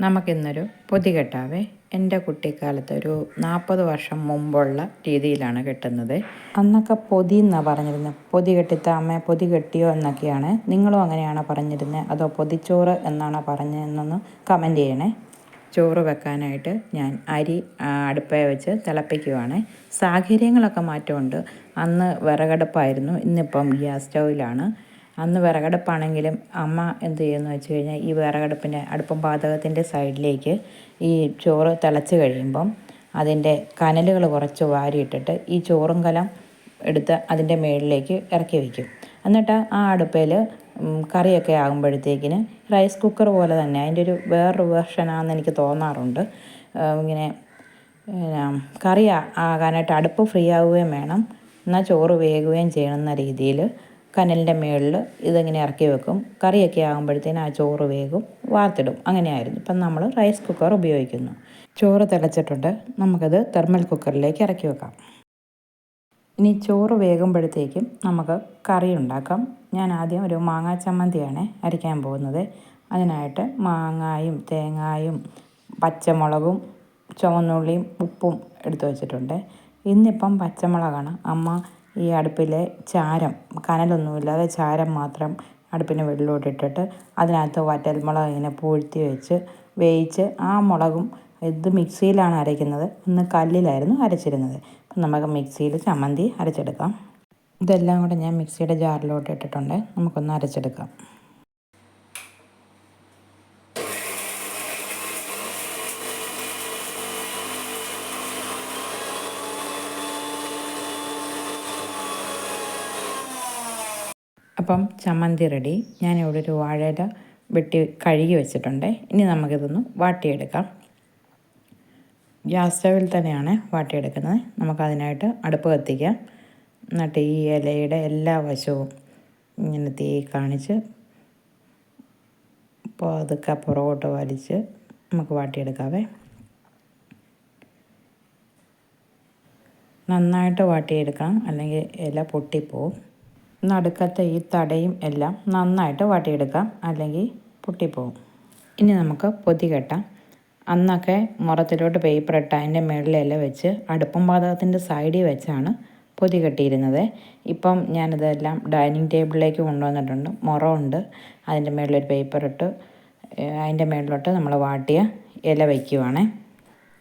നമുക്കിന്നൊരു പൊതി കെട്ടാവേ എന്റെ കുട്ടിക്കാലത്ത് ഒരു നാൽപ്പത് വർഷം മുമ്പുള്ള രീതിയിലാണ് കെട്ടുന്നത്. അന്നൊക്കെ പൊതി എന്നാണ് പറഞ്ഞിരുന്നത്? പൊതി കെട്ടിത്താമ പൊതി കെട്ടിയോ എന്നൊക്കെയാണ്. നിങ്ങളും അങ്ങനെയാണോ പറഞ്ഞിരുന്നത് അതോ പൊതിച്ചോറ് എന്നാണോ പറഞ്ഞതെന്നൊന്ന് കമന്റ് ചെയ്യണേ. ചോറ് വെക്കാനായിട്ട് ഞാൻ അരി അടുപ്പേ വെച്ച് തിളപ്പിക്കുവാണ്. സാഹചര്യങ്ങളൊക്കെ മാറ്റമുണ്ട്. അന്ന് വിറകടുപ്പായിരുന്നു. ഇന്നിപ്പം ഗ്യാസ് സ്റ്റൗവിലാണ്. അന്ന് വിറകടുപ്പാണെങ്കിലും അമ്മ എന്ത് ചെയ്യുമെന്ന് വെച്ച് കഴിഞ്ഞാൽ ഈ വിറകടുപ്പിന്റെ അടുപ്പം പാതകത്തിന്റെ സൈഡിലേക്ക് ഈ ചോറ് തിളച്ച് കഴിയുമ്പം അതിന്റെ കനലുകൾ കുറച്ച് വാരിയിട്ടിട്ട് ഈ ചോറും കലം എടുത്ത് അതിന്റെ മുകളിലേക്ക് ഇറക്കി വയ്ക്കും. എന്നിട്ട് ആ അടുപ്പയിൽ കറിയൊക്കെ ആകുമ്പോഴത്തേക്കിന് റൈസ് കുക്കർ പോലെ തന്നെ അതിന്റെ ഒരു വേറൊരു വേർഷനാണെന്ന് എനിക്ക് തോന്നാറുണ്ട്. ഇങ്ങനെ കറി ആകാനായിട്ട് അടുപ്പ് ഫ്രീ ആവുകയും വേണം. എന്നാൽ ചോറ് വേകുകയും ചെയ്യണമെന്ന രീതിയിൽ കനലിന്റെ മുകളിൽ ഇതിങ്ങനെ ഇറക്കി വെക്കും. കറിയൊക്കെ ആകുമ്പോഴത്തേന് ആ ചോറ് വേഗം വാർത്തിടും. അങ്ങനെയായിരുന്നു. ഇപ്പം നമ്മൾ റൈസ് കുക്കർ ഉപയോഗിക്കുന്നു. ചോറ് തിളച്ചിട്ടുണ്ട്. നമുക്കത് തെർമൽ കുക്കറിലേക്ക് ഇറക്കി വെക്കാം. ഇനി ചോറ് വേകുമ്പോഴത്തേക്കും നമുക്ക് കറി ഉണ്ടാക്കാം. ഞാൻ ആദ്യം ഒരു മാങ്ങാ ചമ്മന്തിയാണ് അരയ്ക്കാൻ പോകുന്നത്. അതിനായിട്ട് മാങ്ങായും തേങ്ങായും പച്ചമുളകും ചുവന്നുള്ളിയും ഉപ്പും എടുത്തു വച്ചിട്ടുണ്ട്. ഇന്നിപ്പം പച്ചമുളകാണ്. അമ്മ ഈ അടുപ്പിലെ ചാരം കനലൊന്നുമില്ലാതെ ചാരം മാത്രം അടുപ്പിന് വെള്ളോട്ടിട്ടിട്ട് അതിനകത്ത് വറ്റൽമുളക് ഇങ്ങനെ പൂഴ്ത്തി വെച്ച് വേവിച്ച് ആ മുളകും ഇത് മിക്സിയിലാണ് അരയ്ക്കുന്നത്. ഇന്ന് കല്ലിലായിരുന്നു അരച്ചിരുന്നത്. അപ്പം നമുക്ക് മിക്സിയിൽ ചമ്മന്തി അരച്ചെടുക്കാം. ഇതെല്ലാം കൂടെ ഞാൻ മിക്സിയുടെ ജാറിലോട്ട് ഇട്ടിട്ടുണ്ട്. നമുക്കൊന്ന് അരച്ചെടുക്കാം. അപ്പം ചമ്മന്തി റെഡി. ഞാനിവിടെ ഒരു വാഴയില വെട്ടി കഴുകി വെച്ചിട്ടുണ്ട്. ഇനി നമുക്കിതൊന്ന് വാട്ടിയെടുക്കാം. ഗ്യാസ് സ്റ്റവിൽ തന്നെയാണ് വാട്ടിയെടുക്കുന്നത്. നമുക്കതിനായിട്ട് അടുപ്പ് കത്തിക്കാം. എന്നിട്ട് ഈ ഇലയുടെ എല്ലാ വശവും ഇങ്ങനെ തീ കാണിച്ച് അപ്പോൾ അതൊക്കെ പുറകോട്ട് വലിച്ച് നമുക്ക് വാട്ടിയെടുക്കാവേ. നന്നായിട്ട് വാട്ടിയെടുക്കാം. അല്ലെങ്കിൽ ഇല പൊട്ടിപ്പോവും. നടുക്കത്തെ ഈ തടയും എല്ലാം നന്നായിട്ട് വാട്ടിയെടുക്കാം. അല്ലെങ്കിൽ പൊട്ടിപ്പോവും. ഇനി നമുക്ക് പൊതി കെട്ടാം. അന്നൊക്കെ മുറത്തിലോട്ട് പേപ്പർ ഇട്ട് അതിന്റെ മുകളിലെല്ലാം വെച്ച് അടുപ്പം പാതകത്തിന്റെ സൈഡിൽ വെച്ചാണ് പൊതി കെട്ടിയിരുന്നത്. ഇപ്പം ഞാനിതെല്ലാം ഡൈനിങ് ടേബിളിലേക്ക് കൊണ്ടുവന്നിട്ടുണ്ട്. മുറമുണ്ട്. അതിന്റെ മുകളിലൊരു പേപ്പർ ഇട്ട് അതിന്റെ മുകളിലോട്ട് നമ്മൾ വാട്ടിയ ഇല വയ്ക്കുവാണേ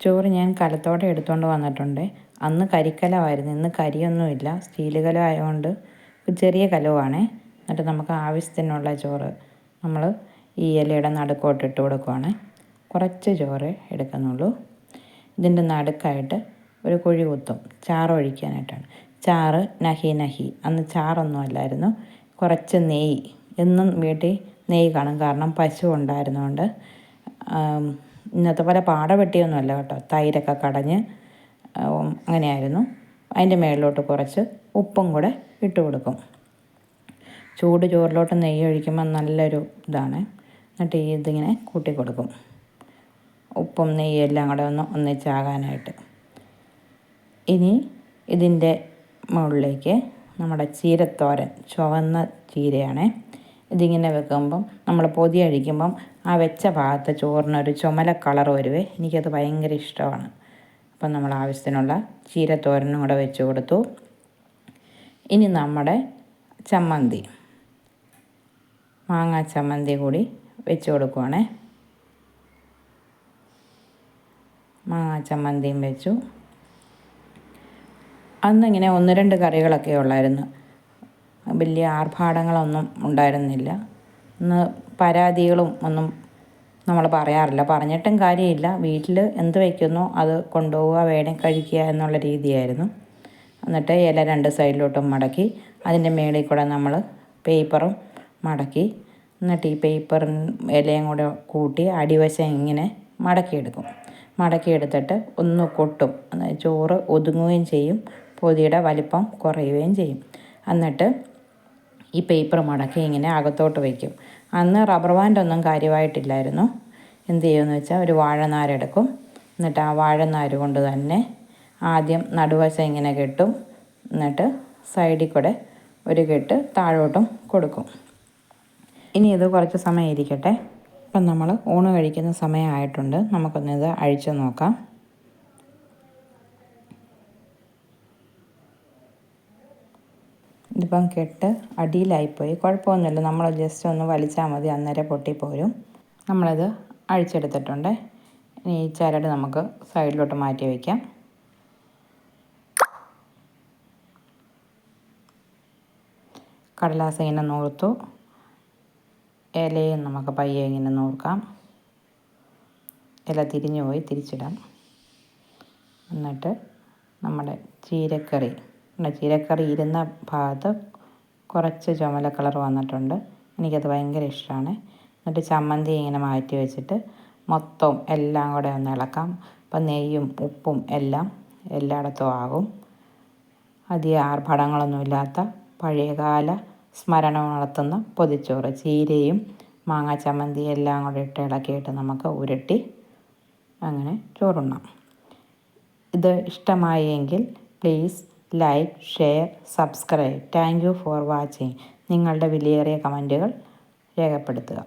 ചോറ് ഞാൻ കലത്തോടെ എടുത്തുകൊണ്ട് വന്നിട്ടുണ്ട്. അന്ന് കരിക്കലമായിരുന്നു. ഇന്ന് കരിയൊന്നുമില്ല. സ്റ്റീൽ കലമായതുകൊണ്ട് ചെറിയ കലവാണ്. എന്നിട്ട് നമുക്ക് ആവശ്യത്തിനുള്ള ചോറ് നമ്മൾ ഈ ഇലയുടെ നടുക്കോട്ട് ഇട്ട് കൊടുക്കുവാണ്. കുറച്ച് ചോറ് എടുക്കുന്നുള്ളൂ. ഇതിന്റെ നടുക്കായിട്ട് ഒരു കുഴി കുത്തും. ചാറ് ഒഴിക്കാനായിട്ടാണ്. ചാറ് നഹി നഹി. അന്ന് ചാറൊന്നും അല്ലായിരുന്നു. കുറച്ച് നെയ്യ്. എന്നും വീട്ടിൽ നെയ്യ് കാണും. കാരണം പശു ഉണ്ടായിരുന്നുകൊണ്ട് ഇന്നത്തെ പോലെ പാട വെട്ടിയൊന്നുമല്ല കേട്ടോ. തൈരൊക്കെ കടഞ്ഞ് അങ്ങനെയായിരുന്നു. അതിന്റെ മേളിലോട്ട് കുറച്ച് ഉപ്പും കൂടെ ഇട്ട് കൊടുക്കും. ചൂട് ചോറിലോട്ട് നെയ്യ് ഒഴിക്കുമ്പോൾ നല്ലൊരു ഇതാണ്. എന്നിട്ട് ഈ ഇതിങ്ങനെ കൂട്ടി കൊടുക്കും. ഉപ്പും നെയ്യും എല്ലാം കൂടെ ഒന്ന് ഒന്നിച്ചാകാനായിട്ട്. ഇനി ഇതിന്റെ മുകളിലേക്ക് നമ്മുടെ ചീരത്തോരൻ ചുവന്ന ചീരയാണ്. ഇതിങ്ങനെ വെക്കുമ്പം നമ്മൾ പൊതി അഴിക്കുമ്പം ആ വെച്ച ഭാഗത്ത് ചോറിനൊരു ചുമല കളർ വരുവേ. എനിക്കത് ഭയങ്കര ഇഷ്ടമാണ്. അപ്പം നമ്മൾ ആവശ്യത്തിനുള്ള ചീരത്തോരനും കൂടെ വെച്ച് കൊടുത്തു. ഇനി നമ്മുടെ ചമ്മന്തി. മാങ്ങ ചമ്മന്തി കൂടി വെച്ച് കൊടുക്കുവാണേ. മാങ്ങ ചമ്മന്തിയും വെച്ചു. അന്നിങ്ങനെ ഒന്ന് രണ്ട് കറികളൊക്കെ ഉള്ളായിരുന്നു. വലിയ ആർഭാടങ്ങളൊന്നും ഉണ്ടായിരുന്നില്ല. ഇന്ന് പരാതികളും ഒന്നും നമ്മൾ പറയാറില്ല. പറഞ്ഞിട്ടും കാര്യമില്ല. വീട്ടിൽ എന്ത് വയ്ക്കുന്നോ അത് കൊണ്ടുപോവുക വേണേൽ കഴിക്കുക എന്നുള്ള രീതിയായിരുന്നു. എന്നിട്ട് ഇല രണ്ട് സൈഡിലോട്ടും മടക്കി അതിന്റെ മേളിൽ കൂടെ നമ്മൾ പേപ്പറും മടക്കി എന്നിട്ട് ഈ പേപ്പറും ഇലയും കൂടെ കൂട്ടി അടിവശം ഇങ്ങനെ മടക്കിയെടുക്കും. മടക്കിയെടുത്തിട്ട് ഒന്ന് കൊട്ടും. ചോറ് ഒതുങ്ങുകയും ചെയ്യും പൊതിയുടെ വലിപ്പം കുറയുകയും ചെയ്യും. എന്നിട്ട് ഈ പേപ്പർ മടക്കി ഇങ്ങനെ അകത്തോട്ട് വയ്ക്കും അന്ന് റബ്ബർ ബാൻഡൊന്നും കാര്യമായിട്ടില്ലായിരുന്നു. എന്ത് ചെയ്യുമെന്ന് വെച്ചാൽ ഒരു വാഴനാരെടുക്കും എന്നിട്ട് ആ വാഴനാര് കൊണ്ട് തന്നെ ആദ്യം നടുവശം ഇങ്ങനെ കെട്ടും. എന്നിട്ട് സൈഡിൽ കൂടെ ഒരു കെട്ട് താഴോട്ടും കൊടുക്കും. ഇനി ഇത് കുറച്ച് സമയം ഇരിക്കട്ടെ. ഇപ്പം നമ്മൾ ഊണ് കഴിക്കുന്ന സമയമായിട്ടുണ്ട് നമുക്കൊന്നിത് അഴിച്ചു നോക്കാം. ഇതിപ്പം കെട്ട് അടിയിലായിപ്പോയി. കുഴപ്പമൊന്നുമില്ല. നമ്മൾ ജസ്റ്റ് ഒന്ന് വലിച്ചാൽ മതി. അന്നേരം പൊട്ടിപ്പോരും നമ്മളത് അഴിച്ചെടുത്തിട്ടുണ്ട്. ഇനി ഈ ചരട് നമുക്ക് സൈഡിലോട്ട് മാറ്റി വയ്ക്കാം. കടലാസ് ഇങ്ങനെ നൂർത്തു. ഇലയും നമുക്ക് പയ്യെ ഇങ്ങനെ നൂർക്കാം. ഇല തിരിഞ്ഞു പോയി. തിരിച്ചിടാം. എന്നിട്ട് നമ്മുടെ ചീരക്കറി. ചീരക്കറി ഇരുന്ന ഭാഗത്ത് കുറച്ച് ചുമല കളർ വന്നിട്ടുണ്ട്. എനിക്കത് ഭയങ്കര ഇഷ്ടമാണ് എന്നിട്ട് ചമ്മന്തി ഇങ്ങനെ മാറ്റി വെച്ചിട്ട് മൊത്തം എല്ലാം കൂടെ ഒന്ന് ഇളക്കാം. അപ്പം നെയ്യും ഉപ്പും എല്ലാം എല്ലായിടത്തും ആകും. അധികം ആർഭാടങ്ങളൊന്നുമില്ലാത്ത പഴയകാല സ്മരണ ഉണർത്തുന്ന പൊതിച്ചോറ്. ചീരയും മാങ്ങ ചമ്മന്തി എല്ലാം കൂടെ ഇട്ട് ഇളക്കിയിട്ട് നമുക്ക് ഉരുട്ടി അങ്ങനെ ചോറുണ്ണാം. ഇത് ഇഷ്ടമായെങ്കിൽ please like share subscribe. Thank you for watching. നിങ്ങളുടെ വിലയേറിയ കമന്റുകൾ രേഖപ്പെടുത്തുക.